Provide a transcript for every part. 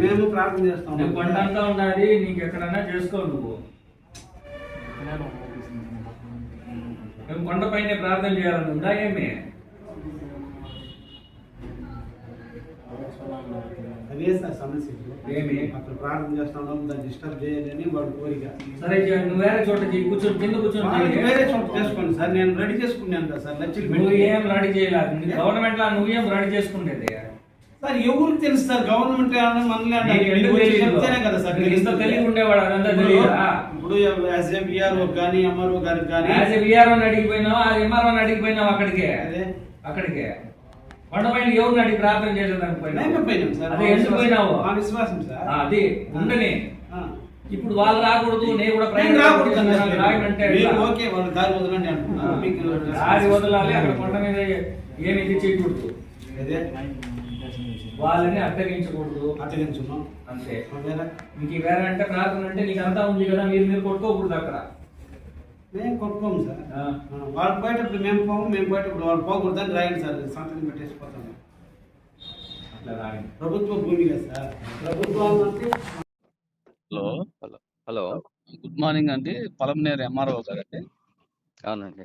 మేము ప్రార్థన చేస్తాం. నువ్వు కొండ అంతా ఉన్నది నీకు ఎక్కడన్నా చేసుకో నువ్వు. మేము కొండపైనే ప్రార్థన చేయాలని ఉందా ఏమి? అదే సార్ సమస్య ఏమి? అక్కడ ప్రార్థన చేస్తాం దాన్ని డిస్టర్బ్ చేయాలని వాడు కోరిక. సరే నువ్వు వేరే చోట. కూర్చొని కింద కూర్చొని. వేరే చోట చేసుకోండి సార్ నేను రెడీ చేసుకున్నాను సార్ లచ్చలు నువ్వు ఏం రెడీ చేయలేదు. గవర్నమెంట్ లా నువ్వేం రెడీ చేసుకునేది? సార్ ఎవరికి తెలుసు సార్ గవర్నమెంట్ మనల్ని కదా సార్. తెలివి ఉండేవాడు అదంతా తెలియదా? ఇప్పుడు యాజ్ ఏ విఆర్ఓ కానీ ఎంఆర్ఓ గారికి కానీ. యాజ్ విఆర్ఓ అడిగిపోయినావా ఎంఆర్ఓ అడిగిపోయినావు అక్కడికే? అదే. అక్కడికే. కొండపైన ఎవరిని అడిగి ప్రార్థన మేమే పోయినావు? మా విశ్వాసం సార్. ఆ, అది ఉండని. ఆ. ఇప్పుడు వాళ్ళు రాకూడదు నేను కూడా? ఓకే వాళ్ళు దారి వదలండి అంటున్నారు. మీకు దారి వదలాలి అక్కడ కొండ మీద ఏమి ఇది చేయకూడదు. అదే. వాళ్ళని అడ్డగించకూడదు అట్టగించున్నాం అంతే. ఈ వేరే అంటే ప్రార్థన అంటే నీకు అంతా ఉంది కదా మీరు మీరు కొట్టుకోకూడదు అక్కడ. మేము కొట్టుకోము సార్. వాళ్ళు పోయేటప్పుడు మేము పోము మేము పోయేటప్పుడు వాళ్ళు పోకూడదని రాయండి సార్. సంతకం పెట్టేసిపోతాం అట్లా రాయండి. ప్రభుత్వ భూమి కదా సార్. ప్రభుత్వం అంటే hello hello. Hello. Good morning అండి. పలమనేరు ఎంఆర్ఓ గారండి. అవునండి.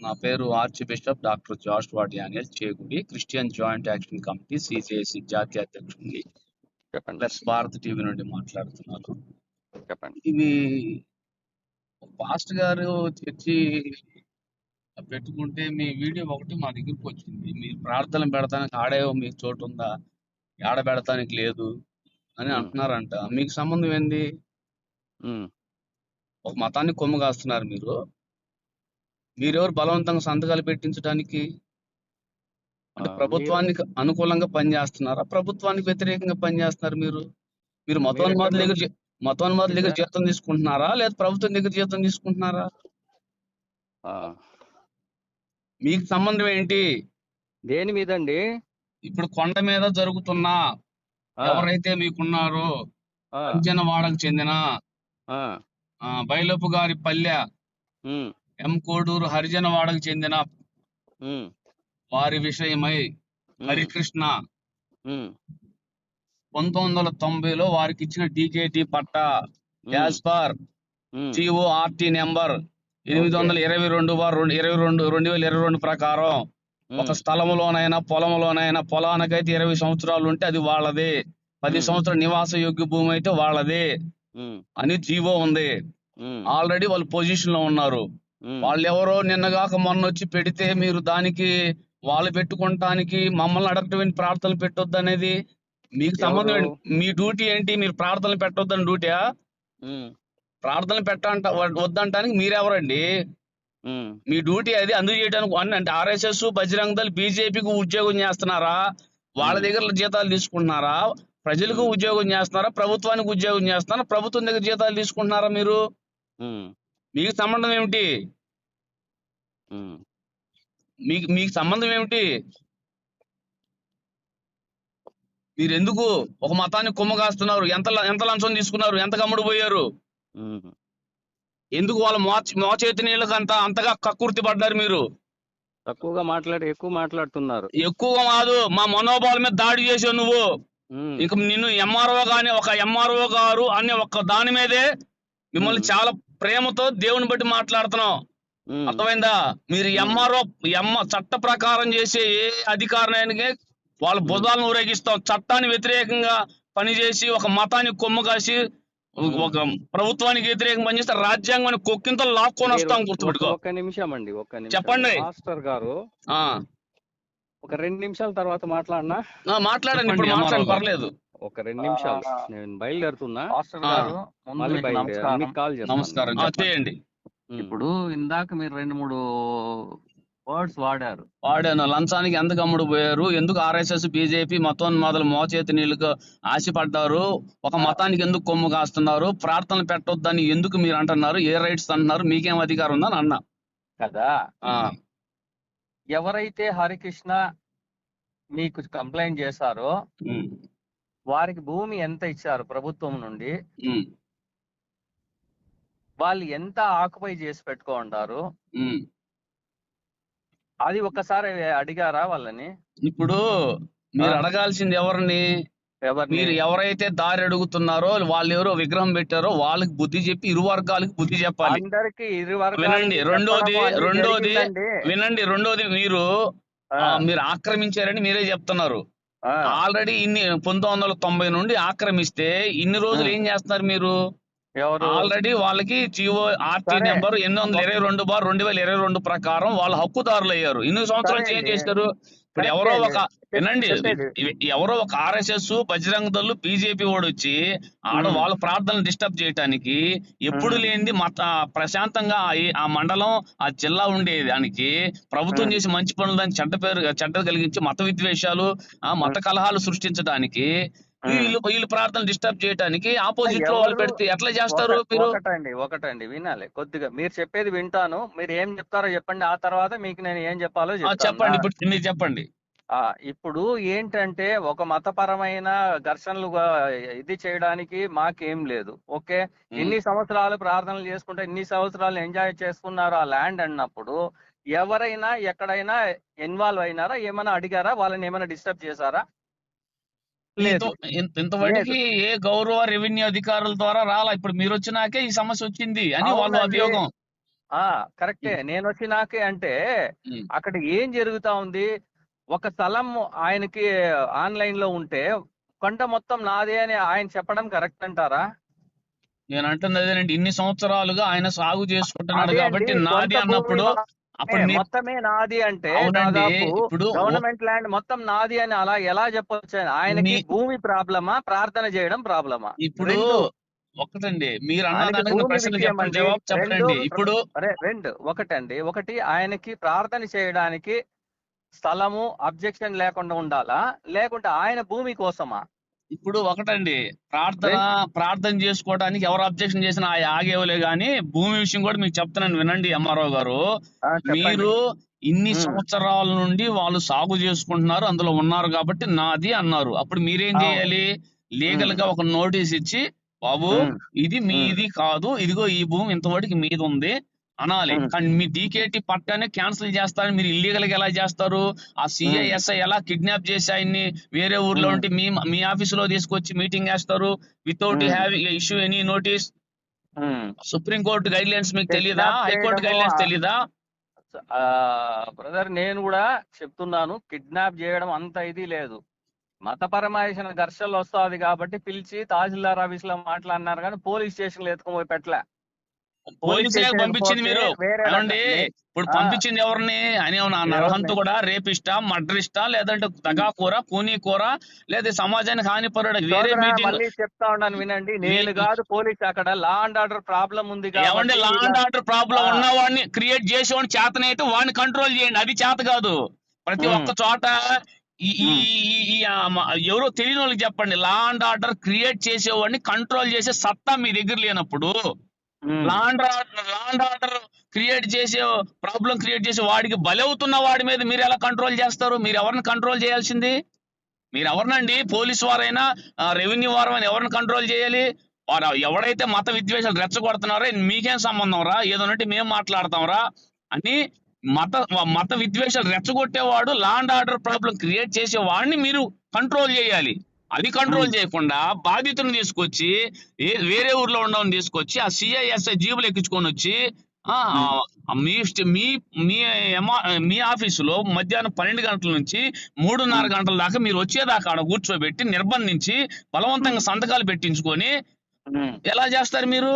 నా పేరు ఆర్చ్ బిషప్ డాక్టర్ జాష్ వాటియానియల్ Chegudi Christian joint action committee CJC జాతీయ అధ్యక్షుడిని చెప్పండి. ప్లస్ భారత్ టీవీ నుండి మాట్లాడుతున్నాను. చెప్పండి. ఇవి పాస్ట్ గారు చర్చి పెట్టుకుంటే మీ వీడియో ఒకటి మా దగ్గరికి వచ్చింది. మీరు ప్రార్థన పెడతానికి ఆడే మీకు చోటు ఉందా? ఆడ పెడతానికి లేదు అని. అంటున్నారంట. మీకు సంబంధం ఏంది? ఒక మతాన్ని కొమ్ము కాస్తున్నారు మీరు. మీరెవరు బలవంతంగా సంతకాలు పెట్టించడానికి అంటే ప్రభుత్వానికి అనుకూలంగా పనిచేస్తున్నారా? ప్రభుత్వానికి వ్యతిరేకంగా పనిచేస్తున్నారు మీరు? మీరు మతోన్మాదుల దగ్గర మతోన్మాదుల దగ్గర జీతం తీసుకుంటున్నారా? లేదా ప్రభుత్వం దగ్గర జీతం తీసుకుంటున్నారా? మీకు సంబంధం ఏంటి? దేని మీద అండి ఇప్పుడు కొండ మీద జరుగుతున్న ఎవరైతే మీకున్నారో అంజనవాడకు చెందిన బైలపు గారి పల్లె ఎం కోడూరు హరిజనవాడకు చెందిన వారి విషయమై హరికృష్ణ పంతొమ్మిది వందల తొంభైలో వారికి ఇచ్చిన డీకేటీ పట్టా as per um, GORT number ఎనిమిది వందల ఇరవై రెండు బార్ రెండు ఇరవై రెండు రెండు వేల ఇరవై రెండు ప్రకారం ఒక స్థలములోనైనా పొలంలోనైనా పొలానికైతే ఇరవై సంవత్సరాలు ఉంటే అది వాళ్ళదే. పది. సంవత్సరాల నివాస యోగ్య భూమి అయితే వాళ్ళదే. అని జీవో ఉంది. ఆల్రెడీ వాళ్ళు పొజిషన్లో ఉన్నారు. వాళ్ళు ఎవరో నిన్నగాక మొన్న వచ్చి పెడితే మీరు దానికి వాళ్ళు పెట్టుకుంటానికి మమ్మల్ని అడగటం ప్రార్థనలు పెట్టొద్దు అనేది మీకు సంబంధం? మీ డ్యూటీ ఏంటి? మీరు ప్రార్థనలు పెట్టొద్దని డ్యూటీయా ప్రార్థనలు పెట్టంట వద్దంటానికి మీరెవరండి? మీ డ్యూటీ అది అందుకు చేయడానికి అన్ని అంటే ఆర్ఎస్ఎస్ బజరంగ దళ్ బీజేపీకి ఉద్యోగం చేస్తున్నారా? వాళ్ళ దగ్గర జీతాలు తీసుకుంటున్నారా? ప్రజలకు ఉద్యోగం చేస్తున్నారా? ప్రభుత్వానికి ఉద్యోగం చేస్తున్నారా? ప్రభుత్వం దగ్గర జీతాలు తీసుకుంటున్నారా మీరు? మీకు సంబంధం ఏమిటి. మీకు మీకు సంబంధం ఏమిటి? మీరు ఎందుకు ఒక మతాన్ని కొమ్మ కాస్తున్నారు ఎంత ఎంత లంచం తీసుకున్నారు? ఎంత కమ్ముడు పోయారు. ఎందుకు వాళ్ళ మో మోచేతి నీళ్ళకి అంత అంతగా కక్కుర్తి పడ్డారు మీరు? తక్కువగా మాట్లాడి ఎక్కువ మాట్లాడుతున్నారు. ఎక్కువ కాదు మా మనోభావాల మీద దాడి చేసావు నువ్వు. ఇక నిన్ను ఎంఆర్ఓ గాని ఒక ఎంఆర్ఓ గారు అనే ఒక దాని మీదే మిమ్మల్ని మ్మ్. చాలా ప్రేమతో దేవుని బట్టి మాట్లాడుతున్నాం. అర్థమైందా? మీరు ఎంఆర్ఓ ఎమ్మ చట్ట ప్రకారం చేసే ఏ అధికారానికి వాళ్ళ భుజాలను ఊరేగిస్తాం. చట్టాన్ని వ్యతిరేకంగా పనిచేసి ఒక మతాన్ని కొమ్ము కాసి. ఒక ప్రభుత్వానికి వ్యతిరేకంగా పనిచేస్తే రాజ్యాంగాన్ని కొక్కింత లాక్కొని వస్తాం గుర్తుపెట్టుకో. ఒక్క నిమిషం అండి ఒక్క నిమిషం. చెప్పండి. మాస్టర్ గారు ఒక రెండు నిమిషాల తర్వాత మాట్లాడినా? మాట్లాడండి. ఇప్పుడు మాట్లాడండి. పర్లేదు. ఒక రెండు నిమిషాలు నేను బయలుదేరుతున్నా. మళ్ళీ బయలుదేరి నమస్కారం. మీకు కాల్ చేస్తాను. నమస్కారం ఆ, చేయండి. ఇప్పుడు ఇందాక మీరు రెండు మూడు వర్డ్స్ వాడారు. వాడాను. లంచానికి ఎందుకు అమ్ముడు పోయారు ఎందుకు ఆర్ఎస్ఎస్ బీజేపీ మతోన్మాదులు మోచేతి నీళ్ళకు ఆశపడ్డారు? ఒక మతానికి ఎందుకు కొమ్ము కాస్తున్నారు? ప్రార్థనలు పెట్టొద్దని ఎందుకు మీరు అంటున్నారు? ఏ రైట్స్ అంటున్నారు? మీకేం అధికారం ఉందని అన్నా. కదా? ఆ, ఎవరైతే హరికృష్ణ మీకు కంప్లైంట్ చేశారో వారికి భూమి ఎంత ఇచ్చారు ప్రభుత్వం నుండి? వాళ్ళు ఎంత ఆకుపై చేసి పెట్టుకో ఉంటారు. అది ఒక్కసారి అడిగారా వాళ్ళని? ఇప్పుడు మీరు. అడగాల్సింది ఎవరిని? మీరు ఎవరైతే దారి అడుగుతున్నారో వాళ్ళు ఎవరో విగ్రహం పెట్టారో వాళ్ళకి బుద్ధి చెప్పి ఇరు వర్గాలకు బుద్ధి చెప్పాలి. అందరికి ఇరు వర్గాలకి వినండి రెండోది రెండోది. వినండి రెండోది మీరు మీరు ఆక్రమించారని మీరే చెప్తున్నారు. ఆల్రెడీ ఇన్ని పంతొమ్మిది వందల తొంభై నుండి ఆక్రమిస్తే ఇన్ని రోజులు ఏం చేస్తున్నారు మీరు? ఎవరు? ఆల్రెడీ వాళ్ళకి జియో ఆర్టీ. నెంబర్ ఎనిమిది వందల ఇరవై రెండు బార్ రెండు వేల ఇరవై రెండు ప్రకారం వాళ్ళు హక్కుదారులు అయ్యారు ఇన్ని సంవత్సరాలు సరే. ఏం. చేశారు? ఇప్పుడు ఎవరో. ఒక వినండి ఎవరో ఒక ఆర్ఎస్ఎస్ బజరంగ దళ్ళు బీజేపీ వాడు వచ్చి ఆడ. వాళ్ళ ప్రార్థనలు డిస్టర్బ్ చేయటానికి ఎప్పుడు. లేనిది మత ప్రశాంతంగా ఆ మండలం ఆ జిల్లా ఉండే దానికి ప్రభుత్వం. చేసి మంచి పనులు దానికి చెడ్డ పేరు చెడ్డ కలిగించి మత విద్వేషాలు ఆ మత కలహాలు సృష్టించడానికి వీళ్ళు వీళ్ళు ప్రార్థనలు డిస్టర్బ్ చేయడానికి ఆపోజిట్లో వాళ్ళు పెడితే ఎట్లా చేస్తారు మీరు? ఒకటండి ఒకటండి వినాలి. కొద్దిగా మీరు చెప్పేది వింటాను. మీరు ఏం చెప్తారో చెప్పండి. ఆ తర్వాత మీకు నేను ఏం చెప్పాలో. చెప్పండి. ఇప్పుడు మీరు చెప్పండి. ఆ, ఇప్పుడు ఏంటంటే ఒక మతపరమైన ఘర్షణలు ఇది చేయడానికి మాకేం లేదు. ఓకే? ఇన్ని సంవత్సరాలు ప్రార్థనలు చేసుకుంటే ఇన్ని సంవత్సరాలు ఎంజాయ్ చేసుకున్నారు ఆ ల్యాండ్ అన్నప్పుడు ఎవరైనా ఎక్కడైనా ఇన్వాల్వ్ అయినారా? ఏమైనా అడిగారా? వాళ్ళని ఏమైనా డిస్టర్బ్ చేశారా? ఇంతవరకు ఏ గౌరవ రెవెన్యూ అధికారుల ద్వారా రాలా. ఇప్పుడు మీరు వచ్చినాకే ఈ సమస్య వచ్చింది అని వాళ్ళ. అభియోగం. ఆ కరెక్టే. నేను వచ్చినాకే అంటే. అక్కడ ఏం జరుగుతా ఉంది? ఒక స్థలం ఆయనకి ఆన్లైన్లో ఉంటే కొండ మొత్తం నాదే అని ఆయన చెప్పడం కరెక్ట్ అంటారా? నేను అదేనండి ఇన్ని సంవత్సరాలుగా ఆయన సాగు చేసుకుంటున్నాడు కాబట్టి నాది అన్నప్పుడు అప్పుడు మొత్తమే నాది అంటే ఇప్పుడు గవర్నమెంట్ ల్యాండ్ మొత్తం నాది అని అలా ఎలా చెప్పొచ్చు? ఆయనకి భూమి ప్రాబ్లమా? ప్రార్థన చేయడం ప్రాబ్లమా? ఇప్పుడు. ఒకటండి. మీరు చెప్పండి ఇప్పుడు అరే రెండు ఒకటండి. ఒకటి ఆయనకి ప్రార్థన చేయడానికి స్థలము అబ్జెక్షన్ లేకుండా ఉండాలా? లేకుంటే ఆయన భూమి కోసమా? ఇప్పుడు ఒకటండి ప్రార్థన ప్రార్థన చేసుకోవడానికి ఎవరు అబ్జెక్షన్ చేసినా ఆ ఆగేవలే గాని భూమి విషయం కూడా మీకు చెప్తున్నాను వినండి ఎంఆర్ఓ గారు. మీరు ఇన్ని. సంవత్సరాల నుండి వాళ్ళు సాగు చేసుకుంటున్నారు అందులో ఉన్నారు కాబట్టి నాది అన్నారు అప్పుడు మీరేం. చేయాలి లీగల్గా ఒక నోటీస్ ఇచ్చి బాబు. ఇది మీది కాదు ఇదిగో ఈ భూమి ఇంతవరకు మీది ఉంది అనాలి. కానీ మీ డీకేటీ పట్టానే క్యాన్సిల్ చేస్తారని మీరు ఇల్లీగల్గా ఎలా చేస్తారు? ఆ సిఐఎస్ఐ ఎలా కిడ్నాప్ చేసి ఆయన్ని వేరే ఊర్లో. ఉంటే మీ మీ ఆఫీసులో తీసుకొచ్చి మీటింగ్ వేస్తారు? Without. Have issue any notice. Supreme court guidelines మీకు Kidnap హైకోర్టు గైడ్ లైన్స్ ఆ బ్రదర్ నేను కూడా చెప్తున్నాను కిడ్నాప్ చేయడం అంత ఇది లేదు. మతపరమైన ఘర్షణలు వస్తుంది కాబట్టి పిలిచి తహసీల్దార్ ఆఫీస్లో మాట్లాడినారు కానీ పోలీస్ స్టేషన్లో ఎత్తుకుపోయి పెట్టలే. పోలీసులే స్టేషన్ పంపించింది మీరు. ఏమండి? ఇప్పుడు. పంపించింది ఎవరిని? అని నరహంతు కూడా రేపిస్టా మడ్రిస్టా లేదంటే దగా కూర కూనీ కూర లేదా సమాజానికి హానిపరుడు వేరే మీటింగ్ చెప్తా ఉన్నాను వినండి. నేను కాదు పోలీస్ అక్కడ. లా అండ్ ఆర్డర్ ప్రాబ్లం ఉంది ఏమంటే లా అండ్ ఆర్డర్ ప్రాబ్లం. ఉన్న వాడిని క్రియేట్ చేసేవాడిని చేతనైతే వాడిని కంట్రోల్ చేయండి. అది చేత కాదు. ప్రతి. ఒక్క చోట ఈ ఎవరో తెలియని వాళ్ళకి చెప్పండి. లా అండ్ ఆర్డర్ క్రియేట్ చేసేవాడిని కంట్రోల్ చేసే సత్తా మీ దగ్గర లేనప్పుడు law and law and order order create చేసే ప్రాబ్లం క్రియేట్ చేసే వాడికి బలవుతున్న వాడి మీద మీరు ఎలా కంట్రోల్ చేస్తారు? మీరు ఎవరిని కంట్రోల్ చేయాల్సింది? మీరు ఎవరినండి? పోలీసు వారైనా రెవెన్యూ వారైనా ఎవరిని కంట్రోల్ చేయాలి? వారు ఎవడైతే మత విద్వేషాలు రెచ్చగొడుతున్నారో మీకేం సంబంధం రా? ఏదోనంటే మేము మాట్లాడతాం రా అని మత మత విద్వేషాలు రెచ్చగొట్టేవాడు law and order problem create చేసే వాడిని మీరు కంట్రోల్ చేయాలి. అది కంట్రోల్ చేయకుండా బాధితులను తీసుకొచ్చి వేరే ఊర్లో ఉండవని తీసుకొచ్చి ఆ సిఐఎస్ఐ జీబులు ఎక్కించుకొని వచ్చి మీ మీ మీ మీ ఆఫీసులో మధ్యాహ్నం పన్నెండు గంటల నుంచి మూడున్నర గంటల దాకా మీరు వచ్చేదాకా ఆడ కూర్చోబెట్టి నిర్బంధించి బలవంతంగా సంతకాలు పెట్టించుకొని. ఎలా చేస్తారు మీరు?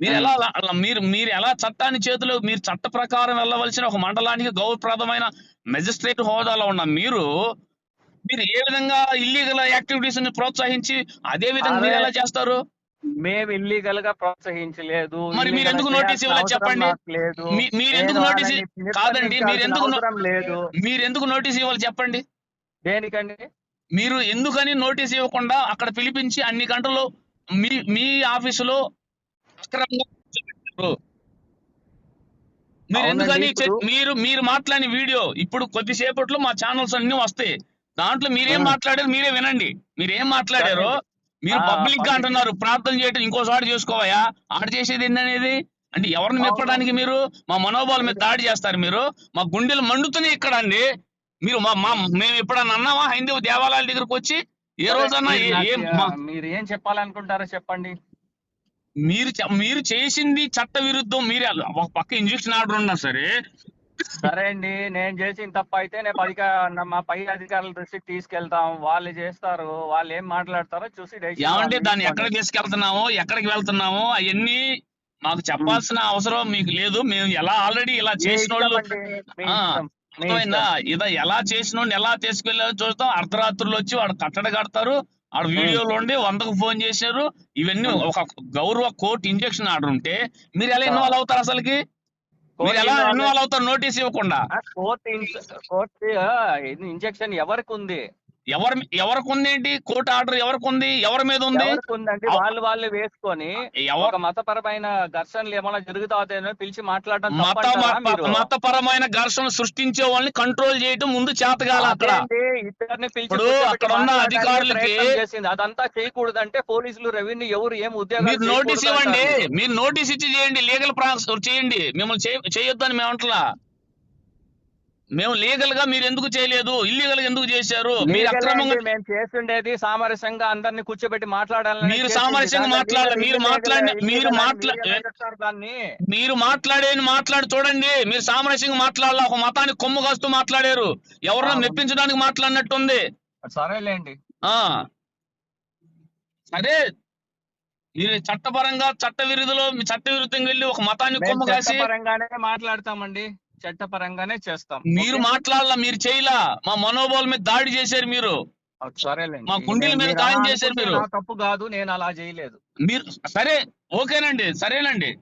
మీరు ఎలా మీరు మీరు ఎలా చట్టాన్ని చేతిలో మీరు చట్ట ప్రకారం వెళ్ళవలసిన ఒక మండలానికి గౌరవప్రదమైన మెజిస్ట్రేట్ హోదాలో ఉన్న మీరు మీరు ఏ విధంగా ఇల్లీగల్ యాక్టివిటీస్ని ప్రోత్సహించి అదే విధంగా మీరు. ఎలా చేస్తారు? మేము ఇల్లీగల్గా ప్రోత్సహించలేదు. మరి మీరు ఎందుకు notice ఇవ్వలేదు చెప్పండి? మీరు ఎందుకు ఇ- కాదండి, మీరు ఎందుకు లేదు. మీరు ఎందుకు నోటీస్ ఇవ్వాలి చెప్పండి. దేనికండి? మీరు ఎందుకని నోటీస్ ఇవ్వకుండా అక్కడ పిలిపించి అన్ని గంటలు మీ మీ ఆఫీసులో అక్రమంగా మీరు ఎందుకని మీరు మీరు మాట్లాడిన వీడియో ఇప్పుడు కొద్దిసేపట్లో మా ఛానల్స్ అన్ని వస్తాయి. దాంట్లో మీరేం. మాట్లాడారు మీరే వినండి. మీరేం మాట్లాడారో. మీరు పబ్లిక్గా. అంటున్నారు. ప్రార్థన చేయటం ఇంకోసారి చేసుకోవయా ఆడ చేసేది ఏంటనేది అంటే ఎవరిని. మెప్పడానికి మీరు? మా మనోభావాల మీద దాడి చేస్తారు మీరు. మా గుండెలు మండుతున్నాయి ఇక్కడ అండి. మీరు మా మా మేము ఎప్పుడన్నా అన్నామా? హైందవ దేవాలయాల దగ్గరకు వచ్చి? ఏ రోజన్నా మీరు ఏ- చెప్పాలనుకుంటారో చెప్పండి. మీరు మీరు చేసింది చట్ట విరుద్ధం మీరు ఒక పక్క ఇంజక్షన్ ఆర్డర్ ఉన్నా సరే సరే అండి నేను చేసిన తప్పు అయితే నేను పదిక మా పై అధికారుల దృష్టికి తీసుకెళ్తాం. వాళ్ళు చేస్తారు వాళ్ళు ఏం మాట్లాడతారో చూసి ఏమంటే దాన్ని. ఎక్కడికి తీసుకెళ్తున్నామో ఎక్కడికి వెళ్తున్నామో అవన్నీ మాకు చెప్పాల్సిన అవసరం మీకు లేదు. మేము ఎలా ఆల్రెడీ ఇలా చేసిన వాళ్ళు అర్థమైందా. ఇదా ఎలా చేసిన ఎలా తీసుకెళ్ళారో చూస్తాం అర్ధరాత్రులు వచ్చి వాడు కట్టడ కడతారు ఆడ వీడియోలు ఉండి వందకు ఫోన్ చేశారు. ఇవన్నీ ఒక గౌరవ కోర్టు ఇంజక్షన్ ఆర్డర్ ఉంటే మీరు ఎలా ఇన్వాల్వ్ అవుతారు అసలుకి? మీరు ఎలా ఇన్వాల్వ్ అవుతారు నోటీస్ ఇవ్వకుండా? కోర్టు కోర్టు ఇంజెక్షన్ ఎవరికి ఉంది? ఎవరి ఎవరికి ఉంది ఏంటి కోర్టు ఆర్డర్ ఎవరికి ఉంది ఎవరి మీద ఉంది వాళ్ళు వాళ్ళు వేసుకొని ఎవరు మతపరమైన ఘర్షణలు ఏమైనా జరుగుతాయో పిలిచి మాట్లాడడం మతపరమైన ఘర్షణ సృష్టించే వాళ్ళని కంట్రోల్ చేయడం ముందు చేతగాల అక్కడ. అదేంటి, ఇద్దరిని పిలిచి ఇప్పుడు అక్కడ ఉన్న అధికారులకి- అదంతా చేయకూడదంటే పోలీసులు రెవెన్యూ ఎవరు ఏం ఉద్యోగాలు మీరు నోటీస్ ఇవ్వండి. మీరు నోటీస్ ఇచ్చి చేయండి. లీగల్ ప్రాసెస్ చేయండి. మిమ్మల్ని చేయ- చేయొద్దని మేము అంటలా మేము లీగల్గా మీరు ఎందుకు చేయలేదు? ఇల్లీగల్గా ఎందుకు చేశారు? మీరు అక్రమంగా? మేము చేస్తుండేది సామరస్యంగా అందరిని కూర్చోబెట్టి మాట్లాడాలని మీరు. సామరస్యంగా మాట్లాడాలి. మీరు మాట్లాడిన- మీరు మాట్లా- దాన్ని. మీరు మాట్లాడేది మాట్లాడి చూడండి. మీరు సామరస్యంగా మాట్లాడాల? ఒక మతానికి కొమ్ము కాస్తూ మాట్లాడారు. ఎవరినో అవును. మెప్పించడానికి మాట్లాడినట్టుంది. సరేలేండి. ఆ. అదే మీరు చట్టపరంగా చట్ట విరుద్ధలో చట్ట విరుద్ధంగా వెళ్ళి ఒక మతాన్ని మేము కొమ్ము కాసి మాట్లాడతామండి. చట్టపరంగానే చేస్తాం. మీరు? మాట్లాడాల మీరు చేయలా. మా మనోబోల్ మీద దాడి చేశారు మీరు. సరేలేండి. మా కుండీల మీద అలా చేశారు మీరు. తప్పు కాదు నేను అలా చేయలేదు. మీరు సరే ఓకేనండి సరేనండి.